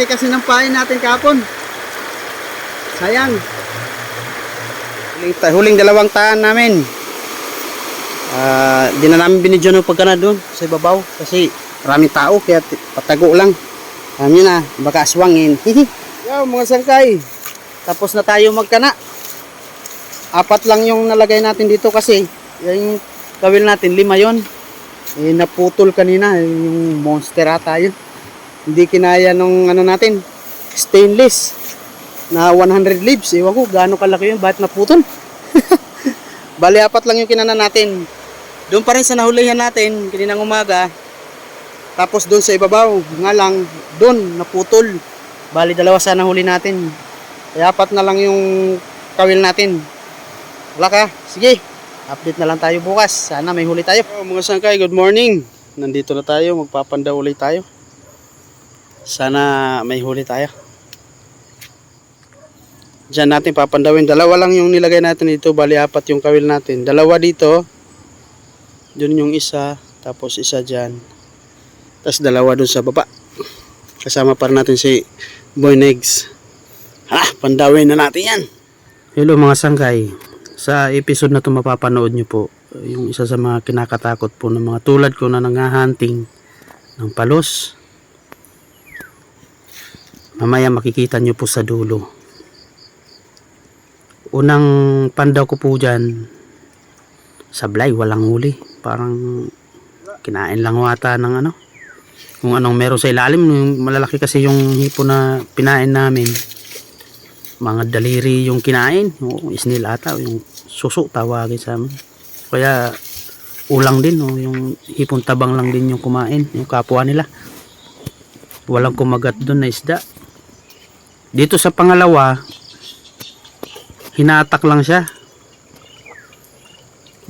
laki kasi ng pain natin kapon. Sayang. Huling, huling dalawang taan namin. Ah, di na namin binidyo ng pagka na doon sa ibabaw kasi maraming tao kaya patago lang. Alam nyo na, baka aswangin. Yo, mga sangkay. Tapos na tayo magkana. Apat lang yung nalagay natin dito kasi yung kawil natin, lima yon eh, naputol kanina yung monster ata yun hindi kinaya nung ano natin stainless na 100 leaves ewan ko gaano kalaki yun bakit naputol bali apat lang yung kinana natin doon pa rin sa nahulihan natin kaninang umaga tapos doon sa ibabaw nga lang doon naputol bali dalawa sana huli natin kaya apat na lang yung kawil natin wala ka sige update na lang tayo bukas. Sana may huli tayo. Oh, mga sangkay, good morning. Nandito na tayo, magpapanda ulit tayo. Sana may huli tayo. Diyan natin papandawin. Dalawa lang yung nilagay natin dito, bali apat yung kawil natin. Dalawa dito, dun yung isa, tapos isa dyan. Tapos dalawa dun sa baba. Kasama pa rin natin si Boy Negs. Hala, pandawin na natin yan. Hello mga sangkay sa episode na to mapapanood nyo po yung isa sa mga kinakatakot po ng mga tulad ko na nanghahunting ng palos mamaya makikita nyo po sa dulo. Unang pandaw ko po dyan sablay walang huli. Parang kinain lang wata ng ano. Kung anong meron sa ilalim malalaki kasi yung hipo na pinain namin. Mga daliri yung kinain yung isnil ata yung suso tawagin sa amin. Kaya ulang din no? yung hipon tabang lang din yung kumain yung kapwa nila. Walang kumagat doon na isda dito sa pangalawa hinatak lang siya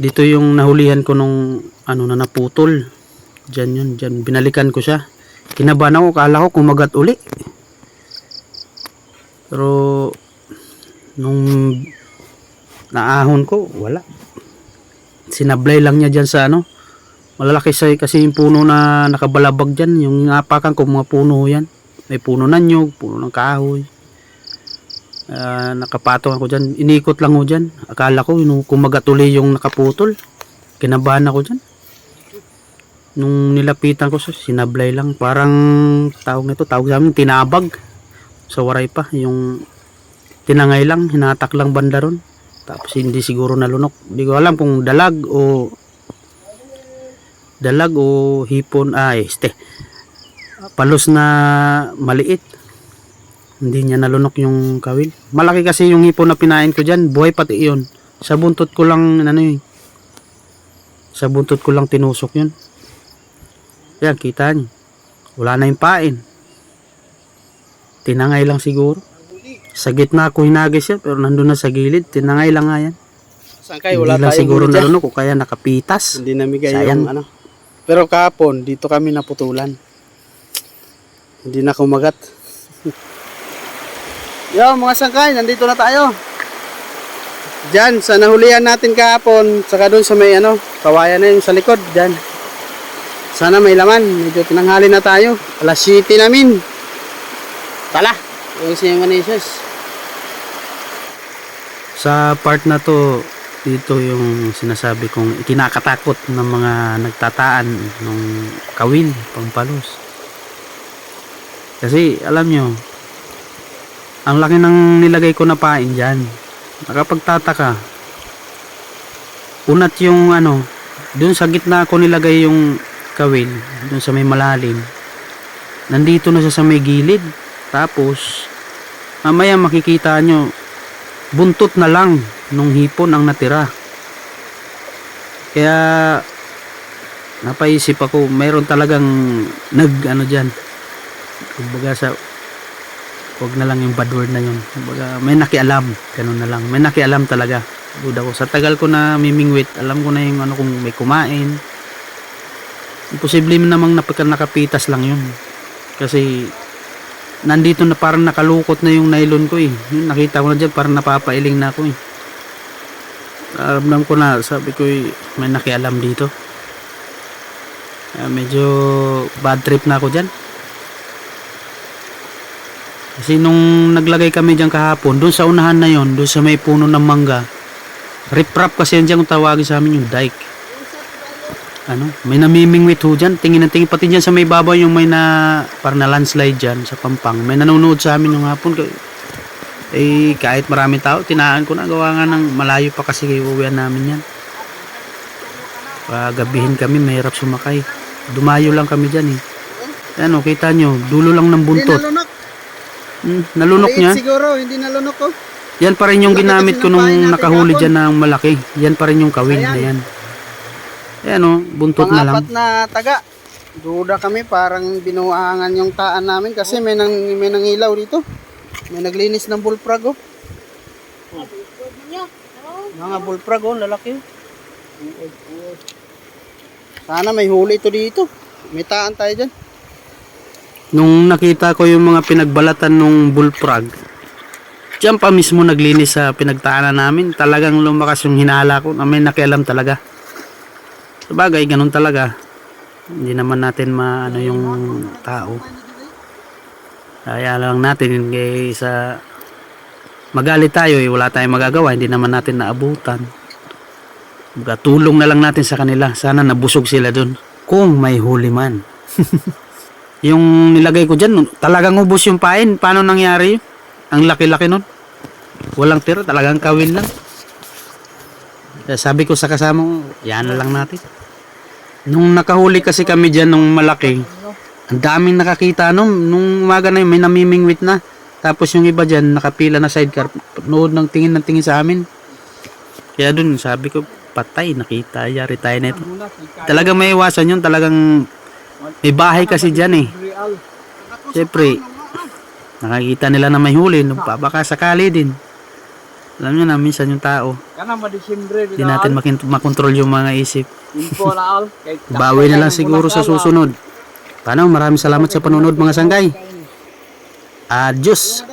dito yung nahulihan ko nung ano na naputol dyan yun dyan binalikan ko siya kinabahan ako kala ko kumagat uli pero nung naahon ko, wala. Sinablay lang niya dyan sa ano. Malalaki sa kasi yung puno na nakabalabag dyan. Yung napakan ko mga puno yan. May puno ng nyog, puno ng kahoy. Ah, nakapatong ako dyan. Inikot lang ako dyan. Akala ko yung kumagatuli yung nakaputol. Kinabahan ako dyan. Nung nilapitan ko sa sinablay lang. Parang tawag nito, tawag sa amin, tinabag. Sa waray pa. Yung tinangay lang, hinatak lang banda ron. Tapos hindi siguro nalunok. Hindi ko alam kung dalag o dalag o hipon ay este palos na maliit. Hindi niya nalunok yung kawil. Malaki kasi yung hipon na pinain ko dyan. Buhay pati yun. Sa buntot ko lang ano yun. Sa buntot ko lang tinusok yun. Yan kita niyo. Wala na yung pain. Tinangay lang siguro. Sa gitna ko hinagis yan pero nandun na sa gilid. Tinangay lang nga yan. Sangkay, hindi wala lang tayong siguro nalunok o kaya nakapitas. Hindi namigay Sayang. yung ano. Pero kahapon, dito kami naputulan. Hindi na kumagat. Yo, mga sangkay, nandito na tayo. Diyan, sa nahulihan natin kahapon, saka doon sa may ano, kawayan na yung sa likod, diyan. Sana may laman, medyo tinanghali na tayo. Alas 7 namin. Tala, yung si Manisus. sa part na to dito yung sinasabi kong ikinakatakot ng mga nagtataan ng kawil pampalos kasi alam nyo ang laki ng nilagay ko na pain dyan. Nakapagtataka. Unat yung ano dun sa gitna ko nilagay yung kawil dun sa may malalim. Nandito na siya sa may gilid. Tapos mamaya makikita nyo buntot na lang nung hipon ang natira. Kaya napaisip ako mayroon talagang nag ano dyan kumbaga sa wag na lang yung bad word na yun kumbaga may nakialam ganun na lang may nakialam talaga duda ko sa tagal ko na mimingwit alam ko na yung ano kung may kumain imposible namang napika nakapitas lang yun kasi nandito na parang nakalukot na yung nylon ko eh. Yun, nakita ko na dyan parang napapailing na ako eh. Aramdam ko na, sabi ko eh, may nakialam dito. Ah, medyo bad trip na ako dyan. Kasi nung naglagay kami dyan kahapon, doon sa unahan na yon, doon sa may puno ng mangga, riprap kasi yan dyan tawagin sa amin yung dike. Ano, may namimingwit ho dyan. Tingin na tingin. Pati dyan sa may babaw yung may na, parang na landslide dyan sa Pampang. May nanonood sa amin yung hapon. Eh, kahit maraming tao, tinaan ko na. Gawa nga ng malayo pa kasi uwian namin yan. Pagabihin kami, mahirap sumakay. Dumayo lang kami dyan eh. Ano, kita nyo, dulo lang ng buntot. Hmm, nalunok Maliit niya. siguro, hindi nalunok oh. Yan pa rin yung Laki ginamit kasi ko ng nung natin nakahuli kahapon. dyan ng malaki. Yan pa rin yung kawin na Ayan. yan. Ayan o, buntot na lang. Pangapat na taga. Duda kami parang binuangan yung taan namin kasi may nang may nangilaw dito. May naglinis ng bullfrog oh. Mga bullfrog oh, lalaki. oh. Sana may huli ito dito. May taan tayo dyan. Nung nakita ko yung mga pinagbalatan nung bullfrog, diyan pa mismo naglinis sa pinagtaanan namin. Talagang lumakas yung hinala ko na may nakialam talaga. Sabagay, ganun talaga. Hindi naman natin maano yung tao. Kaya lang natin kay sa magalit tayo eh, wala tayong magagawa, hindi naman natin naabutan. Baga, tulong na lang natin sa kanila. Sana nabusog sila dun. Kung may huli man. yung nilagay ko dyan, talagang ubos yung pain. Paano nangyari yun? Ang laki-laki nun. Walang tira, talagang kawin lang. Kaya sabi ko sa kasama ko, yan lang natin. Nung nakahuli kasi kami dyan nung malaki, ang daming nakakita nung, nung umaga na yun, may namimingwit na. Tapos yung iba dyan, nakapila na sidecar, nood ng tingin ng tingin sa amin. Kaya dun, sabi ko, patay, nakita, yari tayo na ito. Talagang may iwasan yun, talagang may bahay kasi dyan eh. Siyempre, nakakita nila na may huli, baka sakali din. Alam nyo na, minsan yung tao, hindi natin makontrol yung mga isip. Bawi na lang siguro sa susunod. Paano? Maraming salamat sa panonood mga sanggay. Adios!